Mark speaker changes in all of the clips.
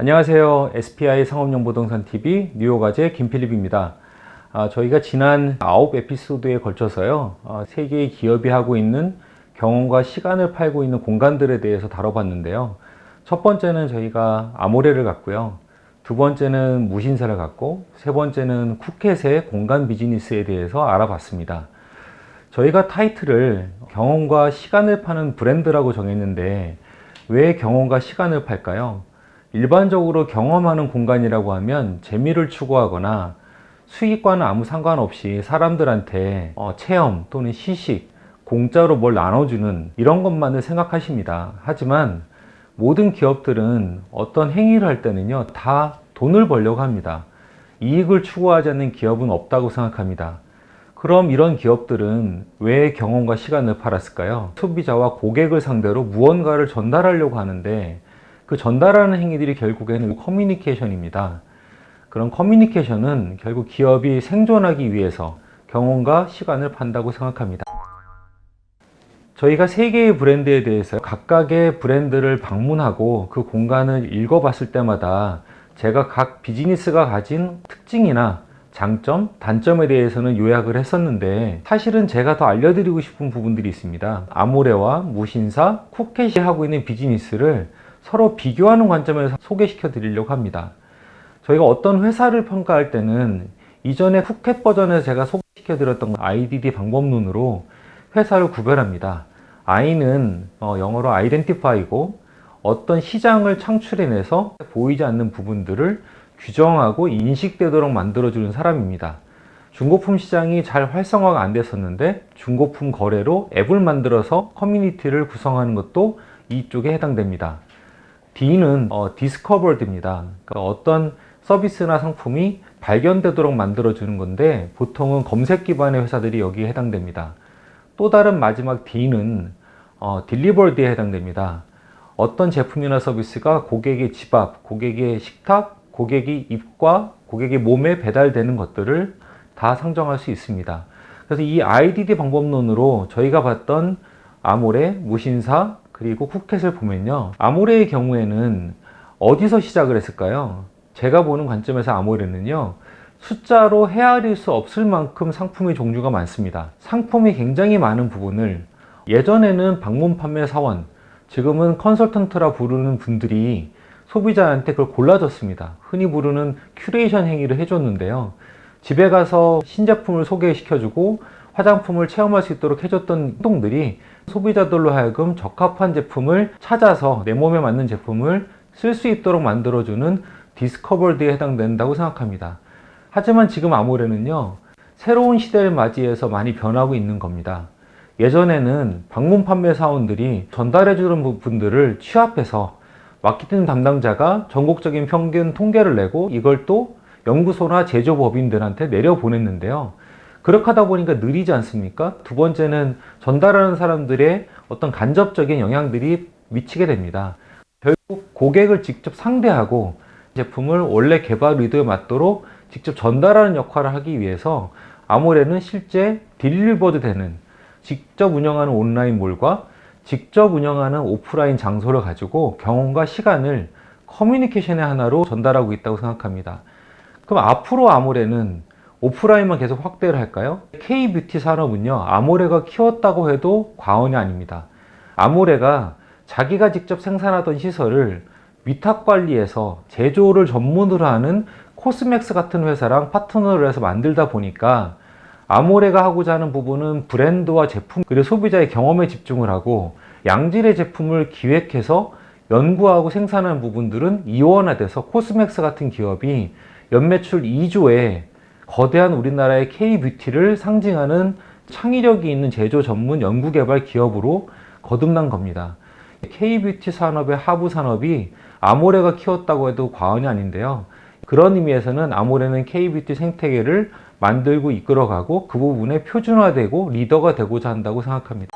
Speaker 1: 안녕하세요. SPI 상업용부동산 TV 뉴욕아재 김필립입니다. 아, 저희가 지난 9 에피소드에 걸쳐서요, 아, 세계의 기업이 하고 있는 경험과 시간을 팔고 있는 공간들에 대해서 다뤄봤는데요. 첫 번째는 저희가 아모레를 갔고요. 두 번째는 무신사를 갔고, 세 번째는 쿠켓의 공간 비즈니스에 대해서 알아봤습니다. 저희가 타이틀을 경험과 시간을 파는 브랜드라고 정했는데, 왜 경험과 시간을 팔까요? 일반적으로 경험하는 공간이라고 하면 재미를 추구하거나 수익과는 아무 상관없이 사람들한테 어, 체험 또는 시식, 공짜로 뭘 나눠주는 이런 것만을 생각하십니다. 하지만 모든 기업들은 어떤 행위를 할 때는요, 다 돈을 벌려고 합니다. 이익을 추구하지 않는 기업은 없다고 생각합니다. 그럼 이런 기업들은 왜 경험과 시간을 팔았을까요? 소비자와 고객을 상대로 무언가를 전달하려고 하는데 그 전달하는 행위들이 결국에는 커뮤니케이션입니다. 그런 커뮤니케이션은 결국 기업이 생존하기 위해서 경험과 시간을 판다고 생각합니다. 저희가 세 개의 브랜드에 대해서 각각의 브랜드를 방문하고 그 공간을 읽어봤을 때마다 제가 각 비즈니스가 가진 특징이나 장점, 단점에 대해서는 요약을 했었는데 사실은 제가 더 알려드리고 싶은 부분들이 있습니다. 아모레와 무신사, 쿠켓이 하고 있는 비즈니스를 서로 비교하는 관점에서 소개시켜 드리려고 합니다. 저희가 어떤 회사를 평가할 때는 이전에 쿠켓 버전에서 제가 소개시켜 드렸던 IDD 방법론으로 회사를 구별합니다. I는 어, 영어로 identify고 어떤 시장을 창출해내서 보이지 않는 부분들을 규정하고 인식되도록 만들어주는 사람입니다. 중고품 시장이 잘 활성화가 안 됐었는데 중고품 거래로 앱을 만들어서 커뮤니티를 구성하는 것도 이쪽에 해당됩니다. D는 어, 디스커버드입니다. 그러니까 어떤 서비스나 상품이 발견되도록 만들어주는 건데 보통은 검색 기반의 회사들이 여기에 해당됩니다. 또 다른 마지막 D는 어, 딜리버드에 해당됩니다. 어떤 제품이나 서비스가 고객의 집 앞, 고객의 식탁, 고객의 입과 고객의 몸에 배달되는 것들을 다 상정할 수 있습니다. 그래서 이 IDD 방법론으로 저희가 봤던 아모레, 무신사, 그리고 쿠켓을 보면요. 아모레의 경우에는 어디서 시작을 했을까요? 제가 보는 관점에서 아모레는요. 숫자로 헤아릴 수 없을 만큼 상품의 종류가 많습니다. 상품이 굉장히 많은 부분을 예전에는 방문 판매 사원, 지금은 컨설턴트라 부르는 분들이 소비자한테 그걸 골라줬습니다. 흔히 부르는 큐레이션 행위를 해줬는데요. 집에 가서 신제품을 소개시켜주고 화장품을 체험할 수 있도록 해줬던 행동들이 소비자들로 하여금 적합한 제품을 찾아서 내 몸에 맞는 제품을 쓸 수 있도록 만들어주는 디스커버드에 해당된다고 생각합니다. 하지만 지금 아모레는요, 새로운 시대를 맞이해서 많이 변하고 있는 겁니다. 예전에는 방문 판매 사원들이 전달해주는 부분들을 취합해서 마케팅 담당자가 전국적인 평균 통계를 내고 이걸 또 연구소나 제조법인들한테 내려보냈는데요. 그렇게 하다 보니까 느리지 않습니까? 두 번째는 전달하는 사람들의 어떤 간접적인 영향들이 미치게 됩니다. 결국 고객을 직접 상대하고 제품을 원래 개발 의도에 맞도록 직접 전달하는 역할을 하기 위해서 아모레는 실제 딜리버드 되는 직접 운영하는 온라인 몰과 직접 운영하는 오프라인 장소를 가지고 경험과 시간을 커뮤니케이션의 하나로 전달하고 있다고 생각합니다. 그럼 앞으로 아모레는 오프라인만 계속 확대를 할까요? K-뷰티 산업은요, 아모레가 키웠다고 해도 과언이 아닙니다. 아모레가 자기가 직접 생산하던 시설을 위탁 관리해서 제조를 전문으로 하는 코스맥스 같은 회사랑 파트너를 해서 만들다 보니까 아모레가 하고자 하는 부분은 브랜드와 제품 그리고 소비자의 경험에 집중을 하고 양질의 제품을 기획해서 연구하고 생산하는 부분들은 이원화돼서 코스맥스 같은 기업이 연매출 2조에 거대한 우리나라의 K-뷰티를 상징하는 창의력이 있는 제조 전문 연구개발 기업으로 거듭난 겁니다. K-뷰티 산업의 하부 산업이 아모레가 키웠다고 해도 과언이 아닌데요. 그런 의미에서는 아모레는 K-뷰티 생태계를 만들고 이끌어가고 그 부분에 표준화되고 리더가 되고자 한다고 생각합니다.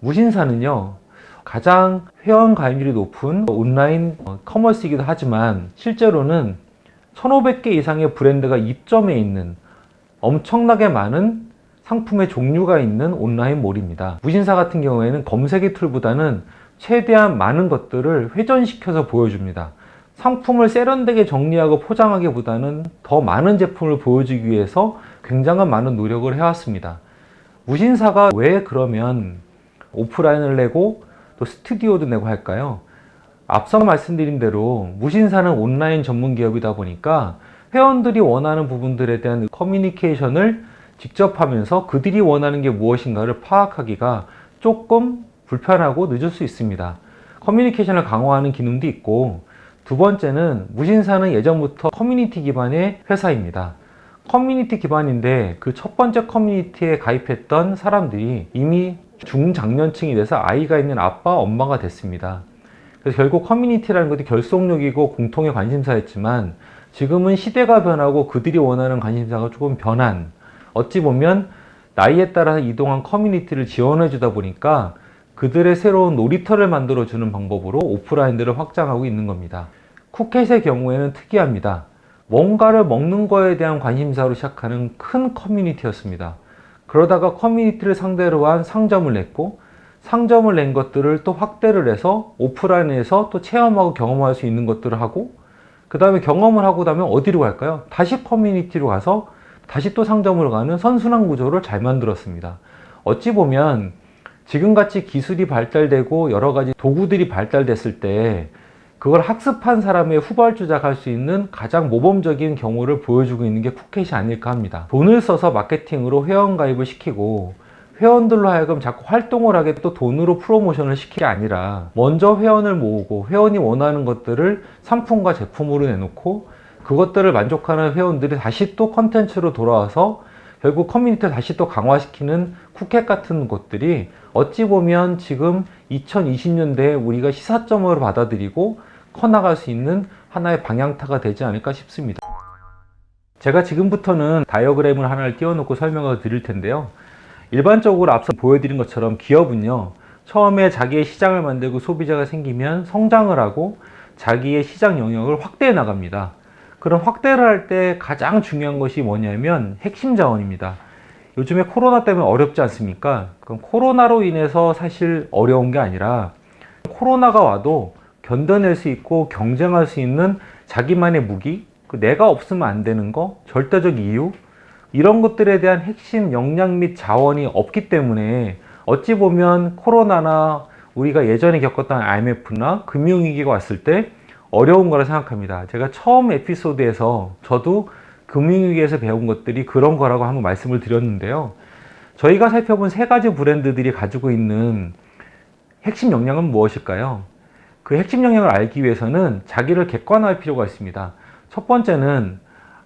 Speaker 1: 무신사는요, 가장 회원 가입률이 높은 온라인 커머스이기도 하지만 실제로는 1500개 이상의 브랜드가 입점해 있는 엄청나게 많은 상품의 종류가 있는 온라인 몰입니다. 무신사 같은 경우에는 검색의 툴보다는 최대한 많은 것들을 회전시켜서 보여줍니다. 상품을 세련되게 정리하고 포장하기보다는 더 많은 제품을 보여주기 위해서 굉장한 많은 노력을 해왔습니다. 무신사가 왜 그러면 오프라인을 내고 또 스튜디오도 내고 할까요? 앞서 말씀드린 대로 무신사는 온라인 전문 기업이다 보니까 회원들이 원하는 부분들에 대한 커뮤니케이션을 직접 하면서 그들이 원하는 게 무엇인가를 파악하기가 조금 불편하고 늦을 수 있습니다. 커뮤니케이션을 강화하는 기능도 있고 두 번째는 무신사는 예전부터 커뮤니티 기반의 회사입니다. 커뮤니티 기반인데 그 첫 번째 커뮤니티에 가입했던 사람들이 이미 중장년층이 돼서 아이가 있는 아빠, 엄마가 됐습니다. 그래서 결국 커뮤니티라는 것이 결속력이고 공통의 관심사였지만 지금은 시대가 변하고 그들이 원하는 관심사가 조금 변한 어찌 보면 나이에 따라 이동한 커뮤니티를 지원해 주다 보니까 그들의 새로운 놀이터를 만들어 주는 방법으로 오프라인들을 확장하고 있는 겁니다. 쿠켓의 경우에는 특이합니다. 뭔가를 먹는 거에 대한 관심사로 시작하는 큰 커뮤니티였습니다. 그러다가 커뮤니티를 상대로 한 상점을 냈고 상점을 낸 것들을 또 확대를 해서 오프라인에서 또 체험하고 경험할 수 있는 것들을 하고 그 다음에 경험을 하고 나면 어디로 갈까요? 다시 커뮤니티로 가서 다시 또 상점으로 가는 선순환 구조를 잘 만들었습니다. 어찌 보면 지금같이 기술이 발달되고 여러 가지 도구들이 발달됐을 때 그걸 학습한 사람의 후발주자가 할수 있는 가장 모범적인 경우를 보여주고 있는 게 푸켓이 아닐까 합니다. 돈을 써서 마케팅으로 회원 가입을 시키고 회원들로 하여금 자꾸 활동을 하게 또 돈으로 프로모션을 시키는 게 아니라 먼저 회원을 모으고 회원이 원하는 것들을 상품과 제품으로 내놓고 그것들을 만족하는 회원들이 다시 또 컨텐츠로 돌아와서 결국 커뮤니티를 다시 또 강화시키는 쿠켓 같은 것들이 어찌 보면 지금 2020년대에 우리가 시사점으로 받아들이고 커나갈 수 있는 하나의 방향타가 되지 않을까 싶습니다. 제가 지금부터는 다이어그램을 하나를 띄워놓고 설명을 드릴 텐데요. 일반적으로 앞서 보여드린 것처럼 기업은요, 처음에 자기의 시장을 만들고 소비자가 생기면 성장을 하고 자기의 시장 영역을 확대해 나갑니다. 그럼 확대를 할 때 가장 중요한 것이 뭐냐면 핵심 자원입니다. 요즘에 코로나 때문에 어렵지 않습니까? 그럼 코로나로 인해서 사실 어려운 게 아니라 코로나가 와도 견뎌낼 수 있고 경쟁할 수 있는 자기만의 무기, 그 내가 없으면 안 되는 거, 절대적 이유, 이런 것들에 대한 핵심 역량 및 자원이 없기 때문에 어찌 보면 코로나나 우리가 예전에 겪었던 IMF나 금융위기가 왔을 때 어려운 거라 생각합니다. 제가 처음 에피소드에서 저도 금융위기에서 배운 것들이 그런 거라고 한번 말씀을 드렸는데요. 저희가 살펴본 세 가지 브랜드들이 가지고 있는 핵심 역량은 무엇일까요? 그 핵심 역량을 알기 위해서는 자기를 객관화할 필요가 있습니다. 첫 번째는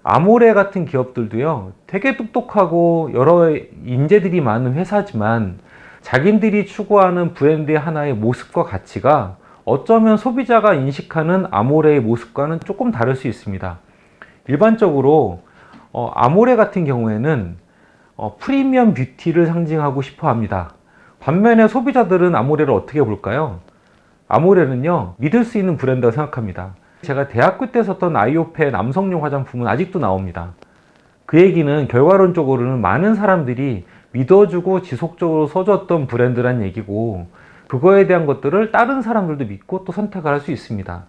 Speaker 1: 아모레 같은 기업들도요, 되게 똑똑하고 여러 인재들이 많은 회사지만 자기들이 추구하는 브랜드의 하나의 모습과 가치가 어쩌면 소비자가 인식하는 아모레의 모습과는 조금 다를 수 있습니다. 일반적으로 어, 아모레 같은 경우에는 어, 프리미엄 뷰티를 상징하고 싶어 합니다. 반면에 소비자들은 아모레를 어떻게 볼까요? 아모레는요, 믿을 수 있는 브랜드라고 생각합니다. 제가 대학교 때 썼던 아이오페 남성용 화장품은 아직도 나옵니다. 그 얘기는 결과론적으로는 많은 사람들이 믿어주고 지속적으로 써줬던 브랜드란 얘기고, 그거에 대한 것들을 다른 사람들도 믿고 또 선택을 할 수 있습니다.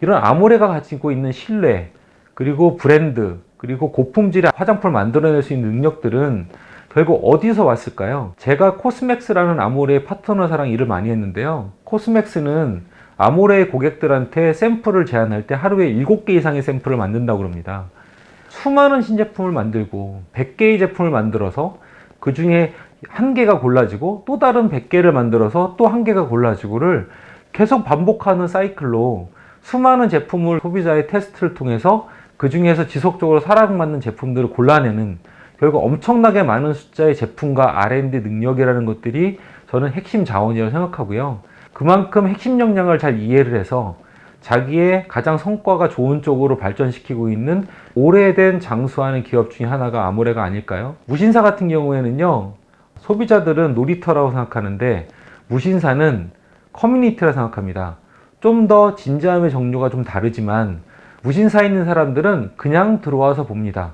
Speaker 1: 이런 아모레가 가지고 있는 신뢰, 그리고 브랜드, 그리고 고품질의 화장품을 만들어낼 수 있는 능력들은 결국 어디서 왔을까요? 제가 코스맥스라는 아모레 파트너 사랑 일을 많이 했는데요. 코스맥스는 아모레 고객들한테 샘플을 제안할 때 하루에 7개 이상의 샘플을 만든다고 합니다. 수많은 신제품을 만들고 100개의 제품을 만들어서 그 중에 한 개가 골라지고 또 다른 100개를 만들어서 또 한 개가 골라지고를 계속 반복하는 사이클로 수많은 제품을 소비자의 테스트를 통해서 그 중에서 지속적으로 사랑받는 제품들을 골라내는 결국 엄청나게 많은 숫자의 제품과 R&D 능력이라는 것들이 저는 핵심 자원이라고 생각하고요. 그만큼 핵심 역량을 잘 이해를 해서 자기의 가장 성과가 좋은 쪽으로 발전시키고 있는 오래된 장수하는 기업 중에 하나가 아모레가 아닐까요? 무신사 같은 경우에는요, 소비자들은 놀이터라고 생각하는데 무신사는 커뮤니티라 생각합니다. 좀 더 진지함의 종류가 좀 다르지만 무신사에 있는 사람들은 그냥 들어와서 봅니다.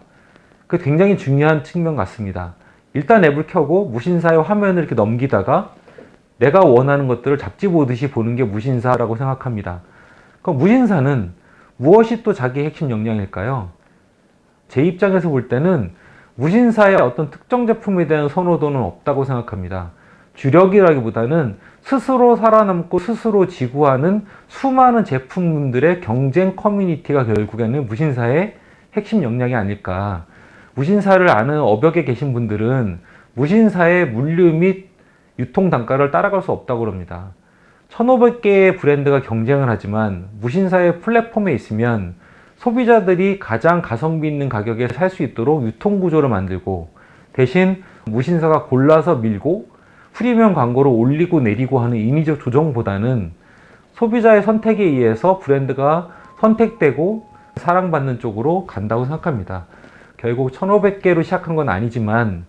Speaker 1: 그 굉장히 중요한 측면 같습니다. 일단 앱을 켜고 무신사의 화면을 이렇게 넘기다가 내가 원하는 것들을 잡지 보듯이 보는 게 무신사라고 생각합니다. 그 무신사는 무엇이 또 자기의 핵심 역량일까요? 제 입장에서 볼 때는 무신사의 어떤 특정 제품에 대한 선호도는 없다고 생각합니다. 주력이라기보다는 스스로 살아남고 스스로 지구하는 수많은 제품들의 경쟁 커뮤니티가 결국에는 무신사의 핵심 역량이 아닐까. 무신사를 아는 업역에 계신 분들은 무신사의 물류 및 유통 단가를 따라갈 수 없다고 그럽니다. 1500개의 브랜드가 경쟁을 하지만 무신사의 플랫폼에 있으면 소비자들이 가장 가성비 있는 가격에 살 수 있도록 유통 구조를 만들고 대신 무신사가 골라서 밀고 프리미엄 광고를 올리고 내리고 하는 인위적 조정보다는 소비자의 선택에 의해서 브랜드가 선택되고 사랑받는 쪽으로 간다고 생각합니다. 결국 1500개로 시작한 건 아니지만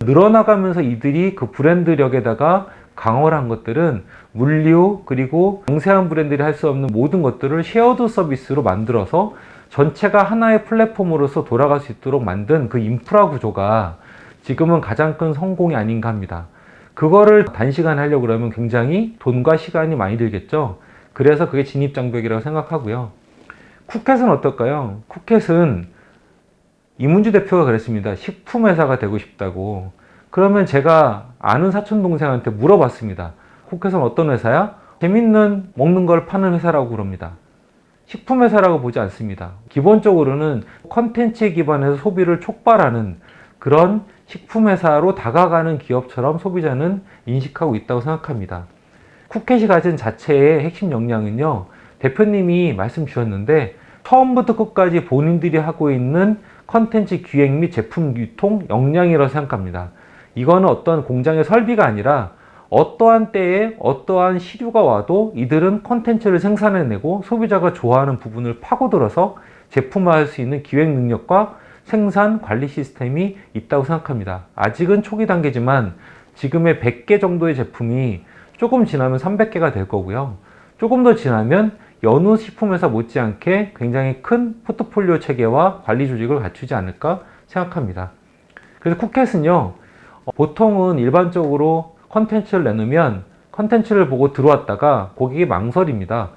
Speaker 1: 늘어나가면서 이들이 그 브랜드력에다가 강화를 한 것들은 물류 그리고 영세한 브랜드들이 할 수 없는 모든 것들을 쉐어드 서비스로 만들어서 전체가 하나의 플랫폼으로서 돌아갈 수 있도록 만든 그 인프라 구조가 지금은 가장 큰 성공이 아닌가 합니다. 그거를 단시간에 하려고 그러면 굉장히 돈과 시간이 많이 들겠죠. 그래서 그게 진입장벽이라고 생각하고요. 쿠켓은 어떨까요? 쿠켓은 이문주 대표가 그랬습니다. 식품회사가 되고 싶다고. 그러면 제가 아는 사촌 동생한테 물어봤습니다. 쿠켓은 어떤 회사야? 재밌는 먹는 걸 파는 회사라고 그럽니다. 식품 회사라고 보지 않습니다. 기본적으로는 컨텐츠에 기반해서 소비를 촉발하는 그런 식품 회사로 다가가는 기업처럼 소비자는 인식하고 있다고 생각합니다. 쿠켓이 가진 자체의 핵심 역량은요. 대표님이 말씀 주셨는데 처음부터 끝까지 본인들이 하고 있는 컨텐츠 기획 및 제품 유통 역량이라고 생각합니다. 이거는 어떤 공장의 설비가 아니라 어떠한 때에 어떠한 시류가 와도 이들은 컨텐츠를 생산해내고 소비자가 좋아하는 부분을 파고들어서 제품화할 수 있는 기획 능력과 생산 관리 시스템이 있다고 생각합니다. 아직은 초기 단계지만 지금의 100개 정도의 제품이 조금 지나면 300개가 될 거고요. 조금 더 지나면 여느 식품회사 못지않게 굉장히 큰 포트폴리오 체계와 관리 조직을 갖추지 않을까 생각합니다. 그래서 쿠켓은요, 어, 보통은 일반적으로 컨텐츠를 내놓으면 컨텐츠를 보고 들어왔다가 고객이 망설입니다.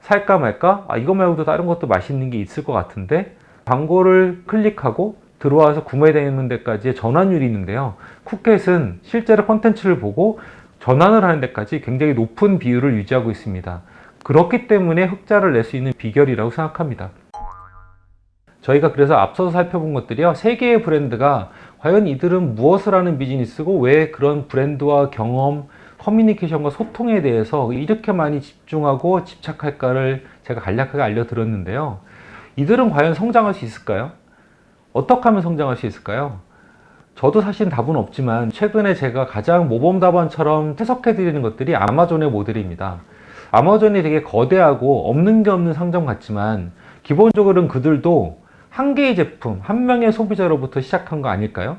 Speaker 1: 살까 말까? 아, 이거 말고도 다른 것도 맛있는 게 있을 것 같은데 광고를 클릭하고 들어와서 구매되는 데까지의 전환율이 있는데요. 쿠켓은 실제로 컨텐츠를 보고 전환을 하는 데까지 굉장히 높은 비율을 유지하고 있습니다. 그렇기 때문에 흑자를 낼 수 있는 비결이라고 생각합니다. 저희가 그래서 앞서서 살펴본 것들이요. 세 개의 브랜드가 과연 이들은 무엇을 하는 비즈니스고 왜 그런 브랜드와 경험, 커뮤니케이션과 소통에 대해서 이렇게 많이 집중하고 집착할까를 제가 간략하게 알려드렸는데요. 이들은 과연 성장할 수 있을까요? 어떻게 하면 성장할 수 있을까요? 저도 사실 답은 없지만 최근에 제가 가장 모범 답안처럼 해석해 드리는 것들이 아마존의 모델입니다. 아마존이 되게 거대하고 없는 게 없는 상점 같지만 기본적으로는 그들도 한 개의 제품, 한 명의 소비자로부터 시작한 거 아닐까요?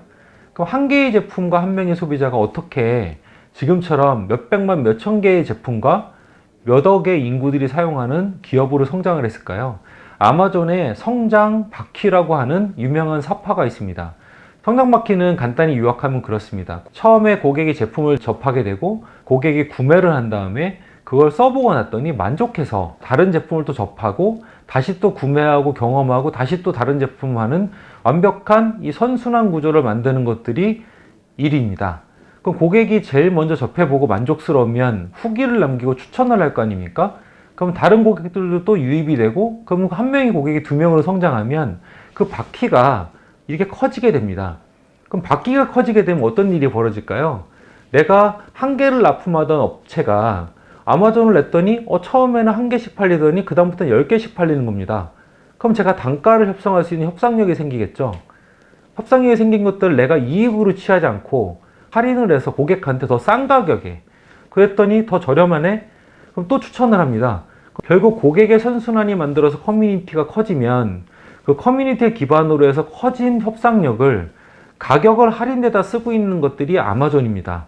Speaker 1: 그럼 한 개의 제품과 한 명의 소비자가 어떻게 지금처럼 몇백만, 몇천 개의 제품과 몇 억의 인구들이 사용하는 기업으로 성장을 했을까요? 아마존에 성장 바퀴라고 하는 유명한 사파가 있습니다. 성장 바퀴는 간단히 요약하면 그렇습니다. 처음에 고객이 제품을 접하게 되고 고객이 구매를 한 다음에 그걸 써보고 났더니 만족해서 다른 제품을 또 접하고 다시 또 구매하고 경험하고 다시 또 다른 제품 하는 완벽한 이 선순환 구조를 만드는 것들이 일입니다. 그럼 고객이 제일 먼저 접해보고 만족스러우면 후기를 남기고 추천을 할 거 아닙니까? 그럼 다른 고객들도 또 유입이 되고 그럼 한 명의 고객이 두 명으로 성장하면 그 바퀴가 이렇게 커지게 됩니다. 그럼 바퀴가 커지게 되면 어떤 일이 벌어질까요? 내가 한 개를 납품하던 업체가 아마존을 냈더니 어, 처음에는 한 개씩 팔리더니 그 다음부터는 열 개씩 팔리는 겁니다. 그럼 제가 단가를 협상할 수 있는 협상력이 생기겠죠. 협상력이 생긴 것들을 내가 이익으로 취하지 않고 할인을 해서 고객한테 더 싼 가격에 그랬더니 더 저렴하네? 그럼 또 추천을 합니다. 결국 고객의 선순환이 만들어서 커뮤니티가 커지면 그 커뮤니티의 기반으로 해서 커진 협상력을 가격을 할인돼다 쓰고 있는 것들이 아마존입니다.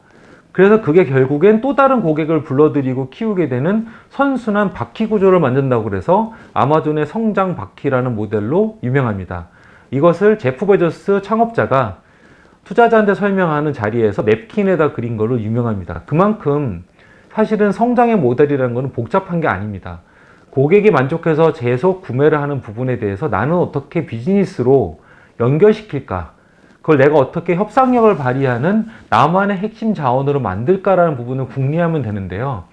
Speaker 1: 그래서 그게 결국엔 또 다른 고객을 불러들이고 키우게 되는 선순환 바퀴 구조를 만든다고 그래서 아마존의 성장 바퀴라는 모델로 유명합니다. 이것을 제프 베조스 창업자가 투자자한테 설명하는 자리에서 냅킨에다 그린 걸로 유명합니다. 그만큼 사실은 성장의 모델이라는 것은 복잡한 게 아닙니다. 고객이 만족해서 계속 구매를 하는 부분에 대해서 나는 어떻게 비즈니스로 연결시킬까? 그걸 내가 어떻게 협상력을 발휘하는 나만의 핵심 자원으로 만들까라는 부분을 궁리하면 되는데요.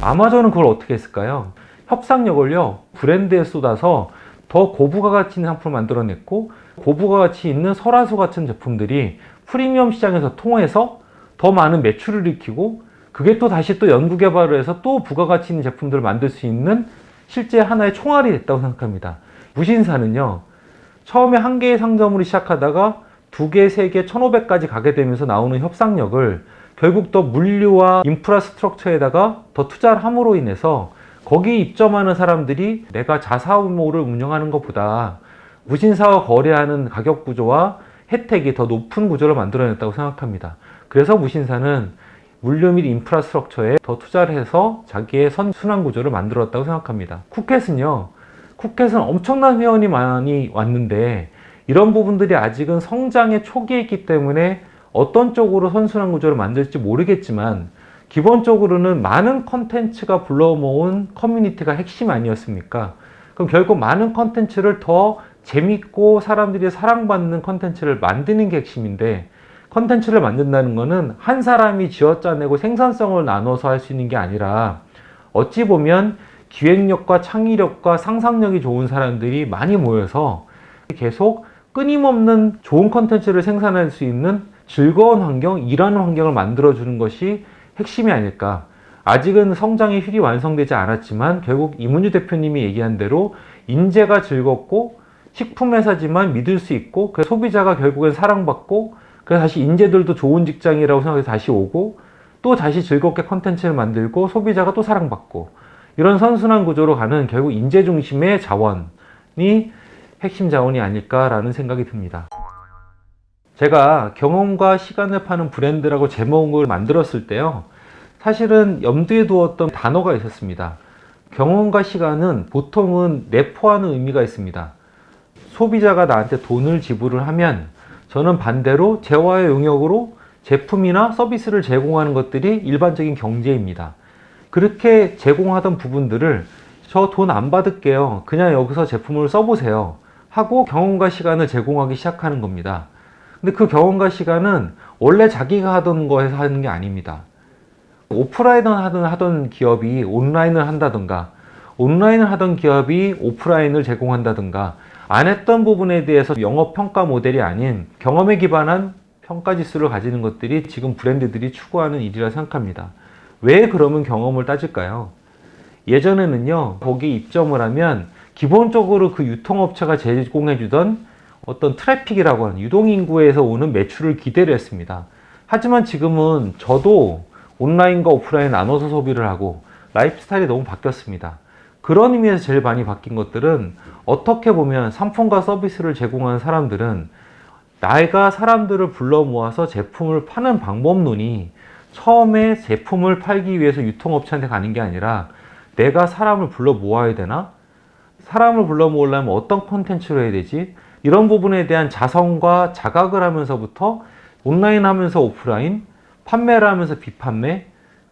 Speaker 1: 아마존은 그걸 어떻게 했을까요? 협상력을요, 브랜드에 쏟아서 더 고부가 가치 있는 상품을 만들어냈고, 고부가 가치 있는 설화수 같은 제품들이 프리미엄 시장에서 통해서 더 많은 매출을 일으키고, 그게 또 다시 또 연구개발을 해서 또 부가가치 있는 제품들을 만들 수 있는 실제 하나의 총알이 됐다고 생각합니다. 무신사는요, 처음에 한 개의 상점으로 시작하다가 두 개, 세 개, 1,500까지 가게 되면서 나오는 협상력을 결국 더 물류와 인프라 스트럭처에다가 더 투자를 함으로 인해서 거기에 입점하는 사람들이 내가 자사모를 운영하는 것보다 무신사와 거래하는 가격 구조와 혜택이 더 높은 구조를 만들어냈다고 생각합니다. 그래서 무신사는 물류 및 인프라스트럭처에 더 투자를 해서 자기의 선순환 구조를 만들었다고 생각합니다. 쿠켓은요, 쿠켓은 엄청난 회원이 많이 왔는데 이런 부분들이 아직은 성장의 초기에 있기 때문에 어떤 쪽으로 선순환 구조를 만들지 모르겠지만 기본적으로는 많은 컨텐츠가 불러 모은 커뮤니티가 핵심 아니었습니까? 그럼 결국 많은 컨텐츠를 더 재밌고 사람들이 사랑받는 컨텐츠를 만드는 게 핵심인데 컨텐츠를 만든다는 거는 한 사람이 지어짜내고 생산성을 나눠서 할 수 있는 게 아니라 어찌 보면 기획력과 창의력과 상상력이 좋은 사람들이 많이 모여서 계속 끊임없는 좋은 컨텐츠를 생산할 수 있는 즐거운 환경, 일하는 환경을 만들어주는 것이 핵심이 아닐까. 아직은 성장의 휠이 완성되지 않았지만 결국 이문주 대표님이 얘기한 대로 인재가 즐겁고 식품회사지만 믿을 수 있고 그 소비자가 결국엔 사랑받고 그래서 다시 인재들도 좋은 직장이라고 생각해서 다시 오고 또 다시 즐겁게 컨텐츠를 만들고 소비자가 또 사랑받고 이런 선순환 구조로 가는 결국 인재 중심의 자원이 핵심 자원이 아닐까라는 생각이 듭니다. 제가 경험과 시간을 파는 브랜드라고 제목을 만들었을 때요. 사실은 염두에 두었던 단어가 있었습니다. 경험과 시간은 보통은 내포하는 의미가 있습니다. 소비자가 나한테 돈을 지불을 하면 저는 반대로 재화의 용역으로 제품이나 서비스를 제공하는 것들이 일반적인 경제입니다. 그렇게 제공하던 부분들을 저 돈 안 받을게요. 그냥 여기서 제품을 써보세요. 하고 경험과 시간을 제공하기 시작하는 겁니다. 근데 그 경험과 시간은 원래 자기가 하던 거에서 하는 게 아닙니다. 오프라인을 하던, 하던 기업이 온라인을 한다든가, 온라인을 하던 기업이 오프라인을 제공한다든가, 안 했던 부분에 대해서 영업 평가 모델이 아닌 경험에 기반한 평가 지수를 가지는 것들이 지금 브랜드들이 추구하는 일이라 생각합니다. 왜 그러면 경험을 따질까요? 예전에는요, 거기 입점을 하면 기본적으로 그 유통업체가 제공해주던 어떤 트래픽이라고 하는 유동인구에서 오는 매출을 기대를 했습니다. 하지만 지금은 저도 온라인과 오프라인 나눠서 소비를 하고 라이프 스타일이 너무 바뀌었습니다. 그런 의미에서 제일 많이 바뀐 것들은 어떻게 보면 상품과 서비스를 제공하는 사람들은 나이가 사람들을 불러 모아서 제품을 파는 방법론이 처음에 제품을 팔기 위해서 유통업체한테 가는 게 아니라 내가 사람을 불러 모아야 되나? 사람을 불러 모으려면 어떤 콘텐츠로 해야 되지? 이런 부분에 대한 자성과 자각을 하면서부터 온라인 하면서 오프라인, 판매를 하면서 비판매,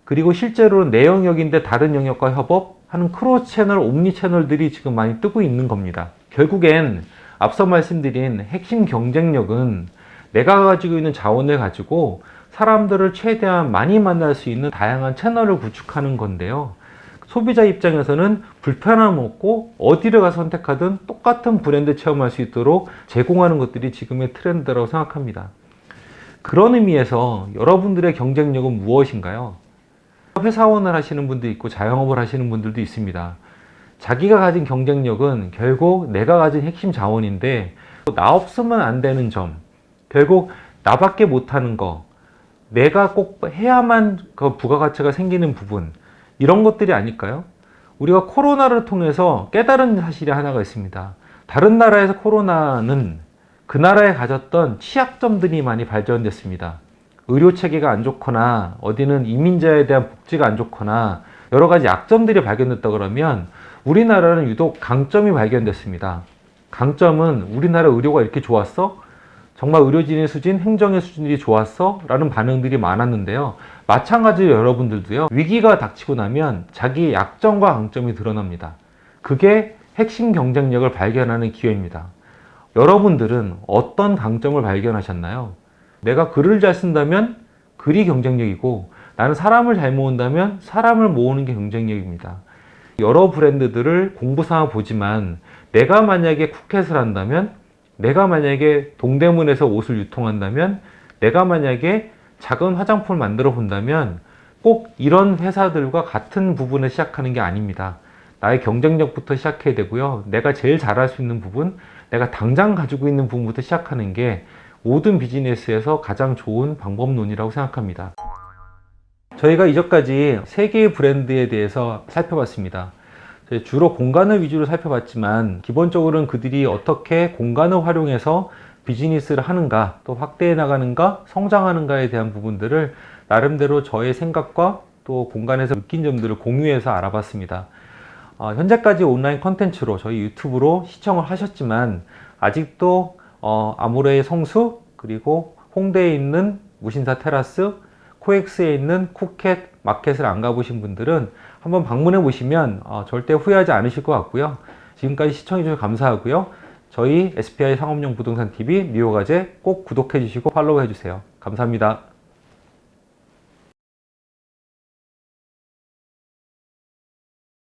Speaker 1: 그리고 실제로는 내 영역인데 다른 영역과 협업하는 크로스 채널, 옴니 채널들이 지금 많이 뜨고 있는 겁니다. 결국엔 앞서 말씀드린 핵심 경쟁력은 내가 가지고 있는 자원을 가지고 사람들을 최대한 많이 만날 수 있는 다양한 채널을 구축하는 건데요. 소비자 입장에서는 불편함 없고 어디를 가서 선택하든 똑같은 브랜드 체험할 수 있도록 제공하는 것들이 지금의 트렌드라고 생각합니다. 그런 의미에서 여러분들의 경쟁력은 무엇인가요? 회사원을 하시는 분도 있고 자영업을 하시는 분들도 있습니다. 자기가 가진 경쟁력은 결국 내가 가진 핵심 자원인데 나 없으면 안 되는 점, 결국 나밖에 못하는 거, 내가 꼭 해야만 그 부가가치가 생기는 부분, 이런 것들이 아닐까요? 우리가 코로나를 통해서 깨달은 사실이 하나가 있습니다. 다른 나라에서 코로나는 그 나라에 가졌던 취약점들이 많이 발전됐습니다. 의료 체계가 안 좋거나 어디는 이민자에 대한 복지가 안 좋거나 여러 가지 약점들이 발견됐다 그러면 우리나라는 유독 강점이 발견됐습니다. 강점은 우리나라 의료가 이렇게 좋았어? 정말 의료진의 수준, 행정의 수준이 좋았어? 라는 반응들이 많았는데요. 마찬가지로 여러분들도요, 위기가 닥치고 나면 자기의 약점과 강점이 드러납니다. 그게 핵심 경쟁력을 발견하는 기회입니다. 여러분들은 어떤 강점을 발견하셨나요? 내가 글을 잘 쓴다면 글이 경쟁력이고 나는 사람을 잘 모은다면 사람을 모으는 게 경쟁력입니다. 여러 브랜드들을 공부삼아 보지만 내가 만약에 쿠켓을 한다면 내가 만약에 동대문에서 옷을 유통한다면 내가 만약에 작은 화장품을 만들어 본다면 꼭 이런 회사들과 같은 부분을 시작하는 게 아닙니다. 나의 경쟁력부터 시작해야 되고요. 내가 제일 잘할 수 있는 부분, 내가 당장 가지고 있는 부분부터 시작하는 게 모든 비즈니스에서 가장 좋은 방법론이라고 생각합니다. 저희가 이전까지 세 개의 브랜드에 대해서 살펴봤습니다. 주로 공간을 위주로 살펴봤지만 기본적으로는 그들이 어떻게 공간을 활용해서 비즈니스를 하는가, 또 확대해 나가는가, 성장하는가에 대한 부분들을 나름대로 저의 생각과 또 공간에서 느낀 점들을 공유해서 알아봤습니다. 어, 현재까지 온라인 컨텐츠로 저희 유튜브로 시청을 하셨지만 아직도 어, 아모레의 성수 그리고 홍대에 있는 무신사 테라스 코엑스에 있는 쿠켓 마켓을 안 가보신 분들은 한번 방문해 보시면 어, 절대 후회하지 않으실 것 같고요. 지금까지 시청해 주셔서 감사하고요. 저희 SPI 상업용 부동산 TV 뉴욕아재 꼭 구독해 주시고 팔로우 해 주세요. 감사합니다.